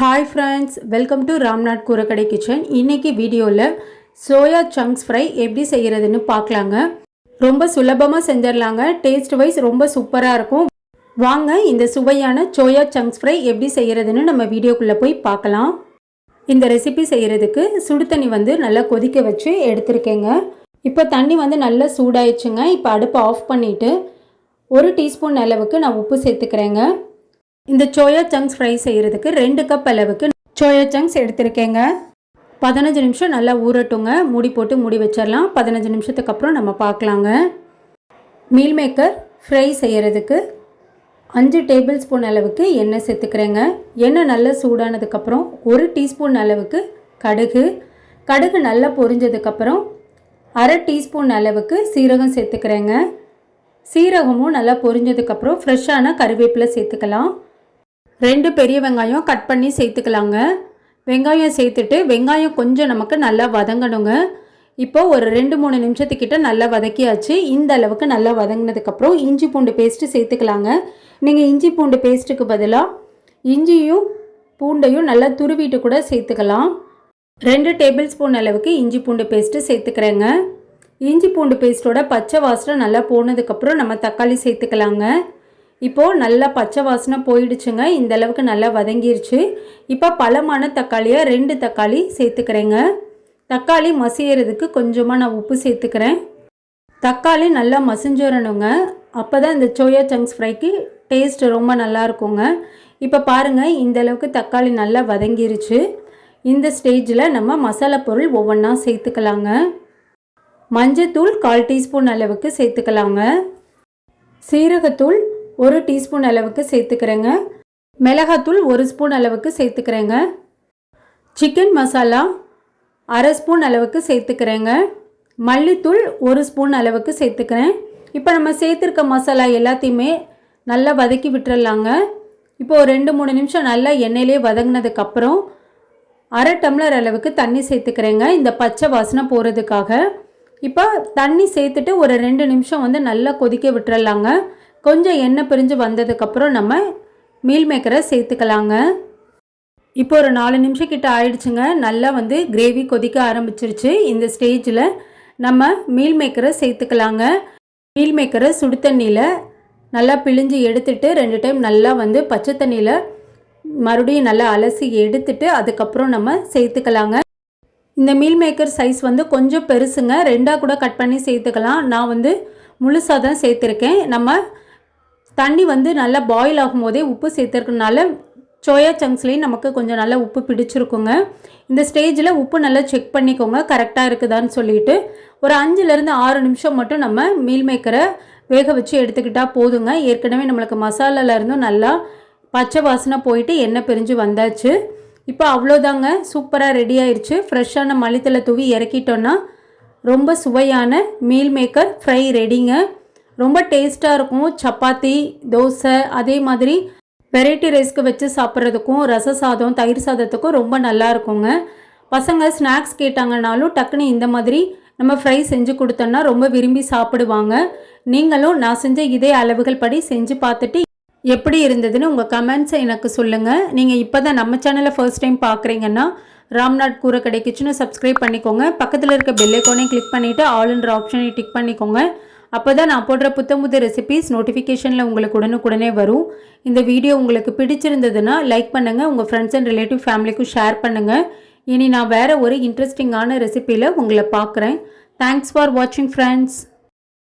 Hi friends welcome to Ramnath Koorakadai kitchen இன்றைக்கி வீடியோவில் soya chunks fry எப்படி செய்கிறதுன்னு பார்க்கலாங்க. ரொம்ப சுலபமாக செஞ்சிடலாங்க. டேஸ்ட் வைஸ் ரொம்ப சூப்பராக இருக்கும். வாங்க இந்த சுவையான சோயா சங்க்ஸ் ஃப்ரை எப்படி செய்கிறதுன்னு நம்ம வீடியோக்குள்ளே போய் பார்க்கலாம். இந்த ரெசிபி செய்கிறதுக்கு சுடு தண்ணி வந்து நல்லா கொதிக்க வச்சு எடுத்திருக்கேங்க. இப்போ தண்ணி வந்து நல்லா சூடாயிடுச்சுங்க. இப்போ அடுப்பை ஆஃப் பண்ணிவிட்டு ஒரு டீஸ்பூன் அளவுக்கு நான் உப்பு சேர்த்துக்கிறேங்க. இந்த சோயா சங்க்ஸ் ஃப்ரை செய்கிறதுக்கு ரெண்டு கப் அளவுக்கு சோயா சங்க்ஸ் எடுத்திருக்கேங்க. பதினஞ்சு நிமிஷம் நல்லா ஊறட்டுங்க. மூடி போட்டு மூடி வச்சிடலாம் பதினஞ்சு நிமிஷத்துக்கு அப்புறம் நம்ம பார்க்கலாங்க மீல் மேக்கர் ஃப்ரை செய்கிறதுக்கு அஞ்சு டேபிள் ஸ்பூன் அளவுக்கு எண்ணெய் சேர்த்துக்கிறேங்க. எண்ணெய் நல்லா சூடானதுக்கப்புறம் ஒரு டீஸ்பூன் அளவுக்கு கடுகு. கடுகு நல்லா பொரிஞ்சதுக்கப்புறம் அரை டீஸ்பூன் அளவுக்கு சீரகம் சேர்த்துக்கிறேங்க. சீரகமும் நல்லா பொரிஞ்சதுக்கப்புறம் ஃப்ரெஷ்ஷான கருவேப்பிலை சேர்த்துக்கலாம். ரெண்டு பெரிய வெங்காயம் கட் பண்ணி சேர்த்துக்கலாங்க. வெங்காயம் சேர்த்துட்டு வெங்காயம் கொஞ்சம் நமக்கு நல்லா வதங்கணுங்க. இப்போ ஒரு ரெண்டு மூணு நிமிஷத்துக்கிட்ட நல்லா வதக்கியாச்சு. இந்த அளவுக்கு நல்லா வதங்கினதுக்கப்புறம் இஞ்சி பூண்டு பேஸ்ட்டு சேர்த்துக்கலாங்க. நீங்கள் இஞ்சி பூண்டு பேஸ்ட்டுக்கு பதிலாக இஞ்சியும் பூண்டையும் நல்லா துருவிட்டு கூட சேர்த்துக்கலாம். ரெண்டு டேபிள் ஸ்பூன் அளவுக்கு இஞ்சி பூண்டு பேஸ்ட்டு சேர்த்துக்கிறேங்க. இஞ்சி பூண்டு பேஸ்ட்டோட பச்சை வாசனை நல்லா போனதுக்கப்புறம் நம்ம தக்காளி சேர்த்துக்கலாங்க. இப்போது நல்லா பச்சை வாசனை போயிடுச்சுங்க. இந்த அளவுக்கு நல்லா வதங்கிருச்சு. இப்போ பழமான தக்காளியாக ரெண்டு தக்காளி சேர்த்துக்கிறேங்க. தக்காளி மசியறதுக்கு கொஞ்சமாக நான் உப்பு சேர்த்துக்கிறேன். தக்காளி நல்லா மசிஞ்சிடணுங்க அப்போ தான் இந்த சோயா சங்க்ஸ் ஃப்ரைக்கு டேஸ்ட் ரொம்ப நல்லா இருக்குங்க. இப்போ பாருங்கள் இந்த அளவுக்கு தக்காளி நல்லா வதங்கிருச்சு. இந்த ஸ்டேஜில் நம்ம மசாலா பொருள் ஒவ்வொன்றா சேர்த்துக்கலாங்க. மஞ்சத்தூள் கால் டீஸ்பூன் அளவுக்கு சேர்த்துக்கலாங்க. சீரகத்தூள் ஒரு டீஸ்பூன் அளவுக்கு சேர்த்துக்கிறேங்க. மிளகாத்தூள் ஒரு ஸ்பூன் அளவுக்கு சேர்த்துக்கிறேங்க. சிக்கன் மசாலா அரை ஸ்பூன் அளவுக்கு சேர்த்துக்கிறேங்க. மல்லித்தூள் ஒரு ஸ்பூன் அளவுக்கு சேர்த்துக்கிறேன். இப்போ நம்ம சேர்த்துருக்க மசாலா எல்லாத்தையுமே நல்லா வதக்கி விட்டுறலாங்க. இப்போ ஒரு ரெண்டு மூணு நிமிஷம் நல்லா எண்ணெயிலே வதங்கினதுக்கப்புறம் அரை டம்ளர் அளவுக்கு தண்ணி சேர்த்துக்கிறேங்க. இந்த பச்சை வாசனை போகிறதுக்காக இப்போ தண்ணி சேர்த்துட்டு ஒரு ரெண்டு நிமிஷம் வந்து நல்லா கொதிக்க விட்டுறலாங்க. கொஞ்சம் எண்ணெய் பிரிஞ்சு வந்ததுக்கப்புறம் நம்ம மீல் மேக்கரை சேர்த்துக்கலாங்க. இப்போ ஒரு நாலு நிமிஷம் கிட்ட ஆயிடுச்சுங்க. நல்லா வந்து கிரேவி கொதிக்க ஆரம்பிச்சிருச்சு. இந்த ஸ்டேஜில் நம்ம மீல் மேக்கரை சேர்த்துக்கலாங்க. மீல் மேக்கரை சுடு தண்ணியில் நல்லா பிழிஞ்சு எடுத்துட்டு ரெண்டு டைம் நல்லா வந்து பச்சை தண்ணியில் மறுபடியும் நல்லா அலசி எடுத்துட்டு அதுக்கப்புறம் நம்ம சேர்த்துக்கலாங்க. இந்த மீல் மேக்கர் சைஸ் வந்து கொஞ்சம் பெருசுங்க. ரெண்டாக கூட கட் பண்ணி சேர்த்துக்கலாம். நான் வந்து முழுசாக தான் சேர்த்துருக்கேன். நம்ம தண்ணி வந்து நல்லா பாயில் ஆகும் போதே உப்பு சேர்த்துருக்கனால சோயா சங்க்ஸ்லேயும் நமக்கு கொஞ்சம் நல்லா உப்பு பிடிச்சிருக்குங்க. இந்த ஸ்டேஜில் உப்பு நல்லா செக் பண்ணிக்கோங்க கரெக்டாக இருக்குதான்னு சொல்லிட்டு. ஒரு அஞ்சுலேருந்து ஆறு நிமிஷம் மட்டும் நம்ம மீல் மேக்கரை வேக வச்சு எடுத்துக்கிட்டால் போதுங்க. ஏற்கனவே நம்மளுக்கு மசாலாலேருந்தும் நல்லா பச்சை வாசனை போயிட்டு எண்ணெய் பிரிஞ்சு வந்தாச்சு. இப்போ அவ்வளோதாங்க. சூப்பராக ரெடி ஆயிடுச்சு ஃப்ரெஷ்ஷான மளித்தலை தூவி இறக்கிட்டோன்னா ரொம்ப சுவையான மீல் மேக்கர் ஃப்ரை ரெடிங்க ரொம்ப டேஸ்ட்டாக இருக்கும். சப்பாத்தி தோசை அதே மாதிரி வெரைட்டி ரைஸ்க்கு வச்சு சாப்பிட்றதுக்கும் ரச சாதம் தயிர் சாதத்துக்கும் ரொம்ப நல்லா இருக்குங்க. பசங்க ஸ்நாக்ஸ் கேட்டாங்கனாலும் டக்குன்னு இந்த மாதிரி நம்ம ஃப்ரை செஞ்சு கொடுத்தோன்னா ரொம்ப விரும்பி சாப்பிடுவாங்க. நீங்களும் நான் செஞ்ச இதே அளவுகள் படி செஞ்சு பார்த்துட்டு எப்படி இருந்ததுன்னு உங்கள் கமெண்ட்ஸை எனக்கு சொல்லுங்கள் நீங்கள் இப்போ தான் நம்ம சேனலை ஃபர்ஸ்ட் டைம் பார்க்குறீங்கன்னா ராம்நாத் கூரை கடை கிச்சனை சப்ஸ்கிரைப் பண்ணிக்கோங்க. பக்கத்தில் இருக்க பெல்லைக்கோனையும் கிளிக் பண்ணிவிட்டு ஆளுன்ற ஆப்ஷனை டிக் பண்ணிக்கோங்க. அப்போ தான் நான் போடுற புத்தம் புது ரெசிபீஸ் நோட்டிஃபிகேஷனில் உங்களுக்கு உடனுக்குடனே வரும். இந்த வீடியோ உங்களுக்கு பிடிச்சிருந்ததுன்னா லைக் பண்ணுங்கள் உங்கள் ஃப்ரெண்ட்ஸ் அண்ட் ரிலேட்டிவ் ஃபேமிலிக்கும் ஷேர் பண்ணுங்கள் இனி நான் வேறு ஒரு இன்ட்ரெஸ்டிங்கான ரெசிப்பியில் உங்களை பார்க்குறேன் தேங்க்ஸ் ஃபார் வாட்சிங் ஃப்ரெண்ட்ஸ்